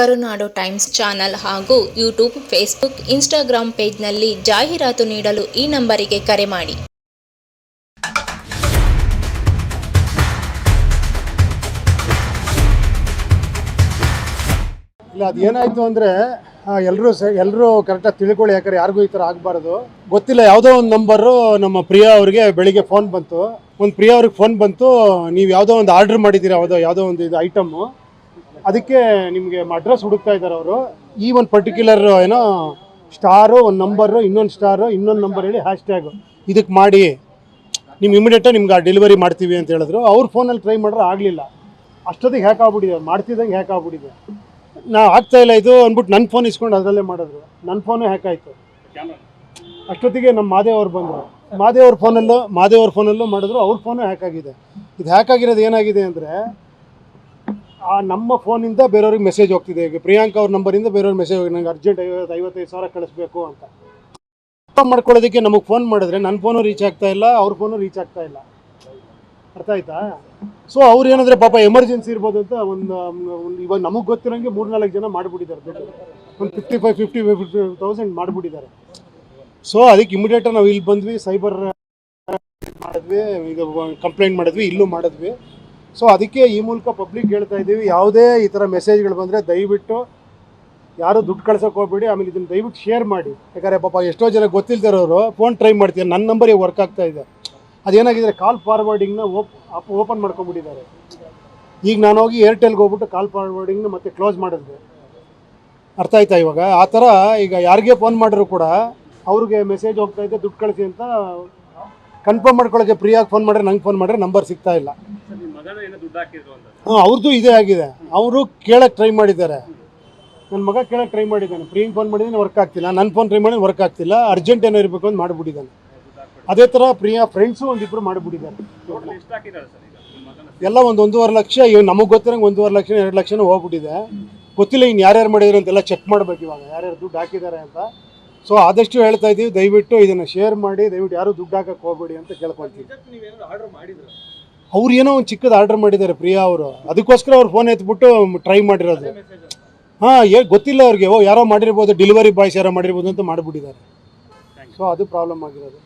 ಕರುನಾಡು times channel ಹಾಗೂ YouTube, Facebook Instagram ಪೇಜ್ನಲ್ಲಿ ಜಾಹೀರಾತು ನೀಡಲು ಈ ನಂಬರಿಗೆ ಕರೆ ಮಾಡಿ. ಇಲ್ಲ, ಅದು ಏನಾಯ್ತು ಅಂದರೆ ಎಲ್ಲರೂ ಎಲ್ಲರೂ ಕರೆಕ್ಟಾಗಿ ತಿಳ್ಕೊಳ್ಳಿ, ಯಾಕಂದ್ರೆ ಯಾರಿಗೂ ಈ ಥರ ಆಗಬಾರ್ದು. ಗೊತ್ತಿಲ್ಲ, ಯಾವುದೋ ಒಂದು ನಂಬರು ನಮ್ಮ ಪ್ರಿಯಾ ಅವ್ರಿಗೆ ಬೆಳಿಗ್ಗೆ ಫೋನ್ ಬಂತು. ಒಂದು ಪ್ರಿಯಾ ಅವ್ರಿಗೆ ಫೋನ್ ಬಂತು, ನೀವು ಯಾವುದೋ ಒಂದು ಆರ್ಡ್ರ್ ಮಾಡಿದ್ದೀರಾ, ಯಾವುದೋ ಯಾವುದೋ ಒಂದು ಇದು ಐಟಮ್ಮು ಅದಕ್ಕೆ ನಿಮಗೆ ಅಡ್ರೆಸ್ ಹುಡುಕ್ತಾ ಇದ್ದಾರೆ ಅವರು. ಈ ಒಂದು ಪರ್ಟಿಕ್ಯುಲರ್ ಏನೋ ಸ್ಟಾರು, ಒಂದು ನಂಬರು ಇನ್ನೊಂದು ಸ್ಟಾರು, ಇನ್ನೊಂದು ನಂಬರ್ ಹೇಳಿ ಹ್ಯಾಶ್ ಟ್ಯಾಗು ಇದಕ್ಕೆ ಮಾಡಿ ನಿಮ್ಗೆ ಇಮಿಡಿಯೇಟಾಗಿ ನಿಮ್ಗೆ ಆ ಡೆಲಿವರಿ ಮಾಡ್ತೀವಿ ಅಂತ ಹೇಳಿದ್ರು. ಅವ್ರ ಫೋನಲ್ಲಿ ಟ್ರೈ ಮಾಡ್ರೆ ಆಗಲಿಲ್ಲ. ಅಷ್ಟೊತ್ತಿಗೆ ಹ್ಯಾಕ್ ಆಗ್ಬಿಟ್ಟಿದೆ. ಮಾಡ್ತಿದ್ದಂಗೆ ಹ್ಯಾಕ್ ಆಗ್ಬಿಟ್ಟಿದೆ. ನಾ ಆಗ್ತಾ ಇಲ್ಲ ಇದು ಅಂದ್ಬಿಟ್ಟು ನನ್ನ ಫೋನ್ ಇಸ್ಕೊಂಡು ಅದರಲ್ಲೇ ಮಾಡಿದ್ರು. ನನ್ನ ಫೋನು ಹ್ಯಾಕ್ ಆಯಿತು. ಅಷ್ಟೊತ್ತಿಗೆ ನಮ್ಮ ಮಾದೇವ್ ಅವ್ರು ಬಂದರು. ಮಾದೇವ್ ಅವ್ರ ಫೋನಲ್ಲೂ ಮಾದೇವ್ ಅವ್ರ ಫೋನಲ್ಲೂ ಮಾಡಿದ್ರು. ಅವ್ರ ಫೋನು ಹ್ಯಾಕ್ ಆಗಿದೆ. ಇದು ಹ್ಯಾಕ್ ಆಗಿರೋದು ಏನಾಗಿದೆ ಅಂದರೆ ಆ ನಮ್ಮ ಫೋನಿಂದ ಬೇರೆಯವ್ರಿಗೆ ಮೆಸೇಜ್ ಹೋಗ್ತಿದೆ. ಈಗ ಪ್ರಿಯಾಂಕ ಅವ್ರ ನಂಬರಿಂದ ಬೇರೆಯವ್ರಿಗೆ ಮೆಸೇಜ್ ಹೋಗಿ ನಂಗೆ ಅರ್ಜೆಂಟ್ ಐವತ್ತು ಐವತ್ತೈದು ಸಾವಿರ ಕಳಿಸ್ಬೇಕು ಅಂತ. ಮಾಡ್ಕೊಳ್ಳೋದಕ್ಕೆ ನಮಗೆ ಫೋನ್ ಮಾಡಿದ್ರೆ ನನ್ನ ಫೋನು ರೀಚ್ ಆಗ್ತಾ ಇಲ್ಲ, ಅವ್ರ ಫೋನು ರೀಚ್ ಆಗ್ತಾ ಇಲ್ಲ. ಅರ್ಥ ಆಯ್ತಾ? ಸೊ ಅವ್ರು ಏನಂದ್ರೆ ಪಾಪ ಎಮರ್ಜೆನ್ಸಿ ಇರ್ಬೋದು ಅಂತ ಒಂದು ಇವಾಗ ನಮಗೆ ಗೊತ್ತಿರೋಂಗೆ ಮೂರ್ನಾಲ್ಕು ಜನ ಮಾಡಿಬಿಟ್ಟಿದ್ದಾರೆ ದುಡ್ಡು. ಒಂದು fifty five fifty fifty thousand ಮಾಡಿಬಿಟ್ಟಿದ್ದಾರೆ. ಸೊ ಅದಕ್ಕೆ ಇಮಿಡಿಯೇಟಾಗಿ ನಾವು ಇಲ್ಲಿ ಬಂದ್ವಿ ಸೈಬರ್ ಮಾಡಿದ್ವಿ, ಈಗ ಕಂಪ್ಲೇಂಟ್ ಮಾಡಿದ್ವಿ, ಇಲ್ಲೂ ಮಾಡಿದ್ವಿ. ಸೊ ಅದಕ್ಕೆ ಈ ಮೂಲಕ ಪಬ್ಲಿಕ್ ಹೇಳ್ತಾ ಇದ್ದೀವಿ, ಯಾವುದೇ ಈ ಥರ ಮೆಸೇಜ್ಗಳು ಬಂದರೆ ದಯವಿಟ್ಟು ಯಾರು ದುಡ್ಡು ಕಳ್ಸೋಕೆ ಹೋಗ್ಬೇಡಿ, ಆಮೇಲೆ ಇದನ್ನು ದಯವಿಟ್ಟು ಶೇರ್ ಮಾಡಿ. ಯಾಕಂದರೆ ಪಾಪ ಎಷ್ಟೋ ಜನ ಗೊತ್ತಿಲ್ದಿರೋರು ಫೋನ್ ಟ್ರೈ ಮಾಡ್ತೀವಿ ನನ್ನ ನಂಬರಿಗೆ ವರ್ಕ್ ಆಗ್ತಾ ಇದೆ. ಅದೇನಾಗಿದೆ ಕಾಲ್ ಫಾರ್ವರ್ಡಿಂಗ್ನ ಓಪ್ ಓಪನ್ ಮಾಡ್ಕೊಂಡ್ಬಿಟ್ಟಿದ್ದಾರೆ. ಈಗ ನಾನು ಹೋಗಿ ಏರ್ಟೆಲ್ಗೆ ಹೋಗ್ಬಿಟ್ಟು ಕಾಲ್ ಫಾರ್ವರ್ಡಿಂಗ್ನ ಮತ್ತೆ ಕ್ಲೋಸ್ ಮಾಡಿದ್ವಿ ಅರ್ಥ ಆಯ್ತಾ ಇವಾಗ? ಆ ಥರ ಈಗ ಯಾರಿಗೆ ಫೋನ್ ಮಾಡಿದ್ರು ಕೂಡ ಅವ್ರಿಗೆ ಮೆಸೇಜ್ ಹೋಗ್ತಾ ಇದೆ, ದುಡ್ಡು ಕಳಿಸಿ ಅಂತ ಕನ್ಫರ್ಮ್ ಮಾಡ್ಕೊಳ್ಳೋಕ್ಕೆ ಫ್ರೀಯಾಗಿ ಫೋನ್ ಮಾಡಿದ್ರೆ ನಂಗೆ ಫೋನ್ ಮಾಡಿದ್ರೆ ನಂಬರ್ ಸಿಗ್ತಾ ಇಲ್ಲ. ಹಾಂ ಅವ್ರದ್ದು ಇದೇ ಆಗಿದೆ. ಅವರು ಕೇಳಕ್ಕೆ ಟ್ರೈ ಮಾಡಿದ್ದಾರೆ. ನನ್ನ ಮಗ ಕೇಳಕ್ಕೆ ಟ್ರೈ ಮಾಡಿದ್ದಾನೆ. ಫ್ರೀ ಫೋನ್ ಮಾಡಿದ್ರೆ ವರ್ಕ್ ಆಗ್ತಿಲ್ಲ. ನನ್ನ ಫೋನ್ ಟ್ರೈ ಮಾಡಿದ್ರೆ ವರ್ಕ್ ಆಗ್ತಿಲ್ಲ. ಅರ್ಜೆಂಟ್ ಏನೋ ಇರಬೇಕು ಅಂತ ಮಾಡಿಬಿಟ್ಟಿದ್ದಾನೆ. ಅದೇ ಥರ ಪ್ರಿಯಾ ಫ್ರೆಂಡ್ಸು ಒಂದಿಬ್ಬರು ಮಾಡಿಬಿಟ್ಟಿದ್ದಾರೆ. ಎಲ್ಲ ಒಂದು ಒಂದೂವರೆ ಲಕ್ಷ ಇವ್ ನಮಗೆ ಗೊತ್ತಿರಂಗೆ ಒಂದೂವರೆ ಲಕ್ಷ ಎರಡು ಲಕ್ಷನೂ ಹೋಗ್ಬಿಟ್ಟಿದೆ. ಗೊತ್ತಿಲ್ಲ ಇನ್ನು ಯಾರ್ಯಾರು ಮಾಡಿದ್ರು ಅಂತೆಲ್ಲ ಚೆಕ್ ಮಾಡ್ಬೇಕು ಇವಾಗ. ಯಾರ್ಯಾರು ದುಡ್ಡು ಹಾಕಿದ್ದಾರೆ ಅಂತ. ಸೊ ಆದಷ್ಟು ಹೇಳ್ತಾ ಇದ್ದೀವಿ ದಯವಿಟ್ಟು ಇದನ್ನು ಶೇರ್ ಮಾಡಿ ದಯವಿಟ್ಟು ಯಾರು ದುಡ್ಡು ಹಾಕಕ್ಕೆ ಹೋಗ್ಬೇಡಿ ಅಂತ ಕೇಳ್ಕೊಳ್ತೀವಿ. ಅವ್ರು ಏನೋ ಒಂದು ಚಿಕ್ಕದು ಆರ್ಡರ್ ಮಾಡಿದ್ದಾರೆ ಪ್ರಿಯಾ ಅವರು. ಅದಕ್ಕೋಸ್ಕರ ಅವ್ರು ಫೋನ್ ಎತ್ಬಿಟ್ಟು ಟ್ರೈ ಮಾಡಿರೋದು. ಹಾಂ, ಏ, ಗೊತ್ತಿಲ್ಲ ಅವ್ರಿಗೆ. ಓ, ಯಾರೋ ಮಾಡಿರ್ಬೋದು ಡೆಲಿವರಿ ಬಾಯ್ಸ್ ಯಾರೋ ಮಾಡಿರ್ಬೋದು ಅಂತ ಮಾಡಿಬಿಟ್ಟಿದ್ದಾರೆ. ಸೊ ಅದು ಪ್ರಾಬ್ಲಮ್ ಆಗಿರೋದು.